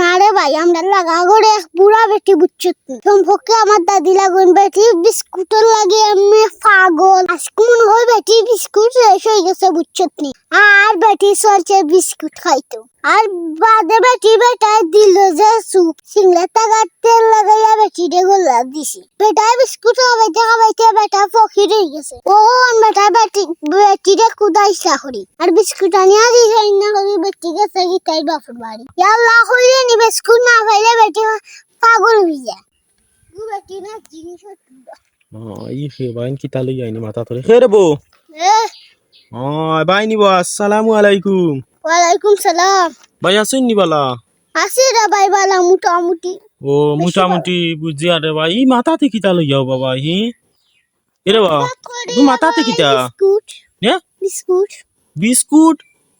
না রে ভাই, আমরা লাগা করে এক বুড়া বেটি বুঝছত সম্পর্কে আমার দাদি লাগুন বেটি বিস্কুট লাগে এমনি পাগল। আজকে মনে হয় বেটি বিস্কুট শেষ হয়ে গেছে বুঝছত আর বেটি চলছে বিস্কুট খাইতো। আর বাদে বেটি বেটায় দিল যে সুপ সিংলে টাকা তেল লাগাইয়া বেটি দে গোলা দিছি। বেটায় বিস্কুট খাবাইতে খাবাইতে বেটা ফকির হয়ে গেছে। ও বেটা বেটি বেটি দে কুদাইছা করি আর বিস্কুট আনিয়া দিছে না করি বেটি গেছে গিতাই বাপুর বাড়ি। ইয়াল্লা হইলে নি বিস্কুট না খাইলে বেটি পাগল হয়ে যায়। বেটি না জিনিস বাইন আইনি মাথা ধরে খে রে বউ। ও আসসালামু আলাইকুম। ওয়ালাইকুম সালাম। ভাই আছেন নি বালা? আছি রে ভাই বালা মোটামুটি। ও মোটামুটি বুঝি আরে ভাই ই মাথাতে কিতা লই যাও বাবা হি? এরে বা তুমি মাথাতে কিতা বিস্কুট। হ্যাঁ বিস্কুট। বিস্কুট?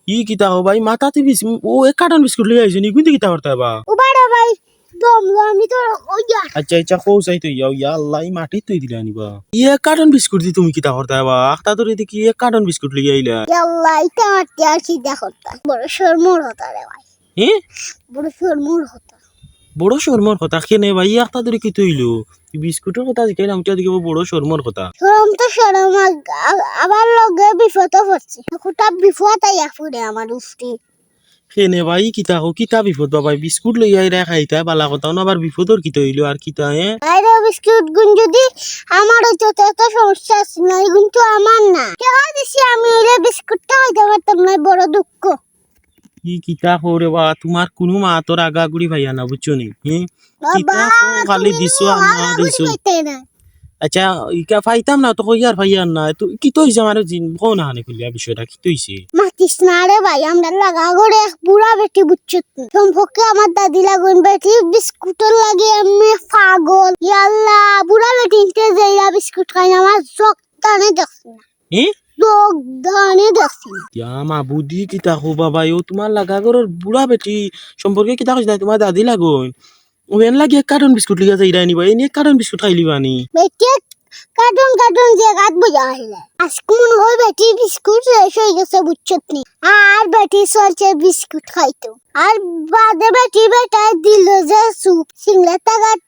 ই কিতা হো ভাই মাথাতে বিস ও এক কার্টন বিস্কুট লই আইছো নি কুইতে কিতা করতে বা ও ভাই আচ্ছা আচ্ছা কো চাই তো ইয়াও ইয়া আল্লাহ মাটি তুই দিলা নিবা ই কার্টন বিস্কুট দি তুমি কিতা করতে বা আখতা দেখি কার্টন বিস্কুট আইলা। আর বড় শর্মর হতা রে ভাই। হি? বড় শর্মর হতা। বড় শর্মর কথা কেনে ভাই আখতা ধরে কি তৈলো বিস্কুটের কথা জিকাইলাম এটা দেখি বড় শর্মর কথা শরম তো শরম আবার লগে বিপদ পড়ছে। কোটা বিপদ আইয়া ফুরে আমার উফটি। কেনে ভাই কিতা হো কিতা বিপদ বাবা বিস্কুট লই আই রে খাইতা বালা কথা আবার বিপদর কি তৈলো আর কিতা হে? আরে বিস্কুট গুণ যদি আমার তো এত সমস্যা আছে না এগুন তো আমার না। কেন দিছি আমি এলে বিস্কুটটা হইতে পারতাম না বড় দুঃখ। কি কিতা হরে বা তোমার কোনো মা তোর আগাগুড়ি ভাইয়া না বুঝছ নি? হি? বাবা কিতা হো খালি দিছো না দিছো। আচ্ছা ইকা ফাইতাম না তো কইয়ার ভাইয়ার না তো কি তৈছে আমার জিন? ভো না হানে কইলা বিষয়টা কি মাতিস না রে ভাই আমরা লাগা এক বুড়া বেটি বুঝছত সম্পর্কে আমার দাদি লাগুন বেটি লাগে এমনি পাগল। ইয়াল্লা বুড়া বেটি ইনতে যাইয়া বিস্কুট খাই না আমার চোখ দানে দেখছি না। হি? চোখ দানে দেখছি না। ইয়া মা বুদ্ধি কিতা হো বাবা ও তোমার লাগা গরর বুড়া বেটি সম্পর্কে কিতা কইছ না তোমার দাদি লাগুন। ওয়েন লাগে কার্টন বিস্কুট লিগা যাই রানি ভাই এনে কার্টন বিস্কুট খাইলি বানি বেটি কার্টুন কার্টুন যে গাত বুঝা আজ কোন হই বেটি বিস্কুট শেষ হই গেছে বুঝছত নি আর বেটি সরছে বিস্কুট খাইতো আর বাদে বেটি বেটা দিল যে সুপ সিংলা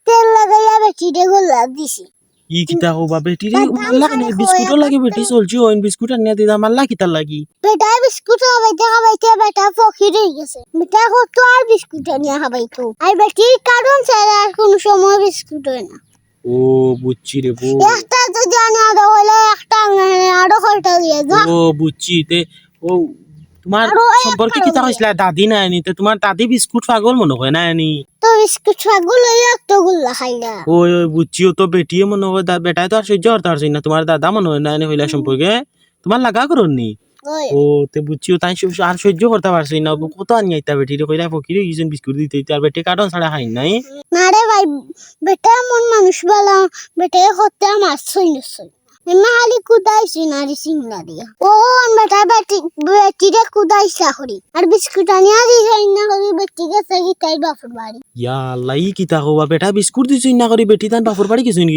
তেল লাগাইয়া বেটি দে গোলা দিছি ই কিতা হো বা বেটি রে মাল্লা কানে বিস্কুটও লাগে বেটি চলছি ওইন বিস্কুট দিদা মাল্লা কিতা লাগি? বেটায় বিস্কুট খাবাইতে খাবাইতে বেটা ফকির হয়ে গেছে। বেটা কত আর বিস্কুট নিয়ে খাবাইতো আর বেটির কারণ ছাড়া আর কোনো সময় বিস্কুট হয় না। ও বুঝছি রে বউ একটা যদি আনে আরও হলে একটা আরও কয়টা দিয়ে যা। ও বুঝছি তে ও তোমার সম্পর্কে কিতা কইছিলা দাদি না আনি তে তোমার দাদি বিস্কুট পাগল মনে হয় না? আনি তো বিস্কুট ওই ওই তো বেটিয়ে মনে হয় বেটায় তো আর সহ্য করতে পারছি না তোমার দাদা মনে হয় না আনি হইলা সম্পর্কে? তোমার লাগা করুন? নি ও তে বুঝছি তাই আর সহ্য করতে পারছি না। কত আনি আইতা বেটি রে কইলা ফকির গিয়েছেন বিস্কুট দিতে আর বেটি কাটন ছাড়া খাই নাই। না রে ভাই বেটা এমন মানুষ বলা। বেটা হত্যা আমার সই নসই এমনি হালি কুদাইছি নারী সিংলা দিয়া ও বেটা বেটি বেটি রে কুদাইছা করি আর বিস্কুট আনিয়া দিছে না করি বেটি গেছে গিতাই বাপুর বাড়ি ইয়া আল্লাহ ই কিতা হবা বেটা বিস্কুট দিছই না করি বেটি তান বাপুর বাড়ি কিছু নি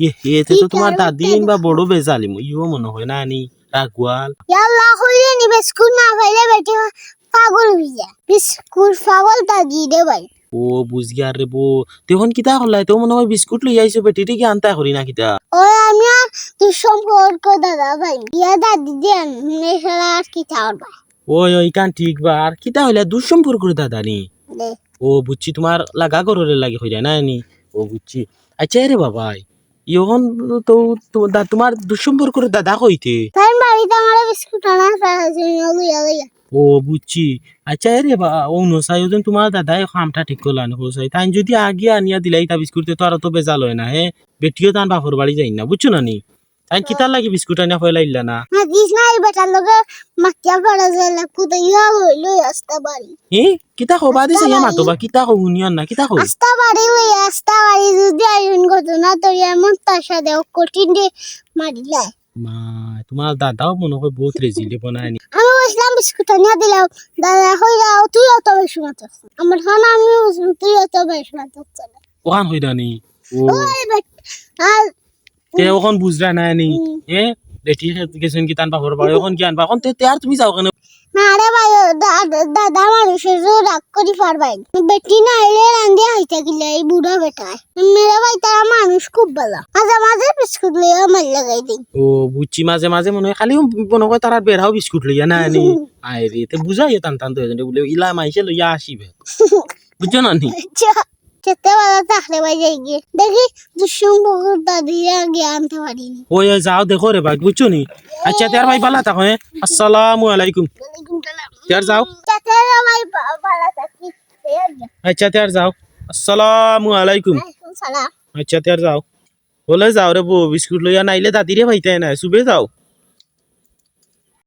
ইয়ে এতে তো তোমার দাদি বা বড় বেজালিম ইও মনে হয় না আনি রাগুয়াল ইয়াল্লা হইলে নি বিস্কুট না খাইলে বেটি পাগল হয়ে যায় বিস্কুট পাগল দাদি দে ভাই ও বুঝ গিয়া রে বো তখন কিতা হলাই তো মনে হয় বিস্কুট লই আইছো বেটিটি কি আনতা করি না কিতা? ওই আমি তুই সম্পর্ক দাদা ভাই। বিয়া দাদি দেন এছাড়া আর কি ভাই ওই ওই কান ঠিক বা। আর কিতা হইলা? দুঃসম্পর্ক দাদা নি? ও বুঝছি তোমার লাগা গররে লাগে হই যায় না? নি ও বুঝছি আচ্ছা রে বাবাই ইহন তো তোমার দুঃসম্পর্ক দাদা কইতে? তাই বাড়িতে আমার বিস্কুট আনা লইয়া। ও বুঝছি। আচ্ছা রে বা ও নসাই ওজন তোমার দাদাই খামটা ঠিক করলান হোসাই তাই যদি আগে আনিয়া দিলাই তা বিস্কুট তো আর তো বেজাল হয় না হে? বেটিও তান বাপর বাড়ি যাই না বুঝছ না নি? তাই কিতার লাগি বিস্কুট আনিয়া হইলা ইল্লা না? হাদিস নাই বেটার লগে মাকিয়া পড়া যায় কুদে ইয়া লই লই আস্তা বাড়ি হে? কিতা হবা দিছে ইয়া মাতো বা কিতা হো শুনিয়ান না? কিতা হো আস্তা বাড়ি লই আস্তা বাড়ি যদি আইন ঘটনা তো এমন তার সাথে কঠিন দিয়ে মারিলাই মা তোমার দাদাও মনে হয় বহুত রেজিলে বনায় নি। আমি বসলাম বিস্কুট না দিলাম দাদা তুই অত বেশি মাথা আমার হন আমি তুই অত বেশি মাত্র ওখান হইরা নি ও আর তে ওখান বুঝরা না নি এ? বেটি গেছেন কি তান বাপর বাড়ি ওখান কি আনবা? ওখান তে আর তুমি যাও কেন? না রে ভাই দাদা মানুষের তো রাগ করি পারবাই। বেটি না এলে রান্ধি হাইতে গেলে এই বুড়া বেটায়। মেরে ভাই তারা মানুষ খুব ভালো। মাঝে মাঝে বিস্কুট লইয়া মাল লাগাই দিই। ও বুঝছি মাঝে মাঝে মনে হয় খালি মনে হয় তারা বেড়াও বিস্কুট লইয়া না নি আরে তে বুঝাই টান টান তো বলে ইলা মাইসে লইয়া আসিবে। বুঝছ না নি? খেতে ভালো থাকলে ভাই যাই গিয়ে। দেখি দুঃসং পুকুর দাদিরা গিয়ে আনতে পারিনি। ওই ওই যাও দেখো রে ভাই বুঝছ নি? আচ্ছা তার ভাই বালা থাকো হ্যাঁ? আসসালামু আলাইকুম। যাও কি। আচ্ছা তার যাও আসসালামু আলাইকুম আচ্ছা তার যাও বলে যাও রে বউ বিস্কুট লইয়া নাইলে দাদিরে ভাইতে না সুবে যাও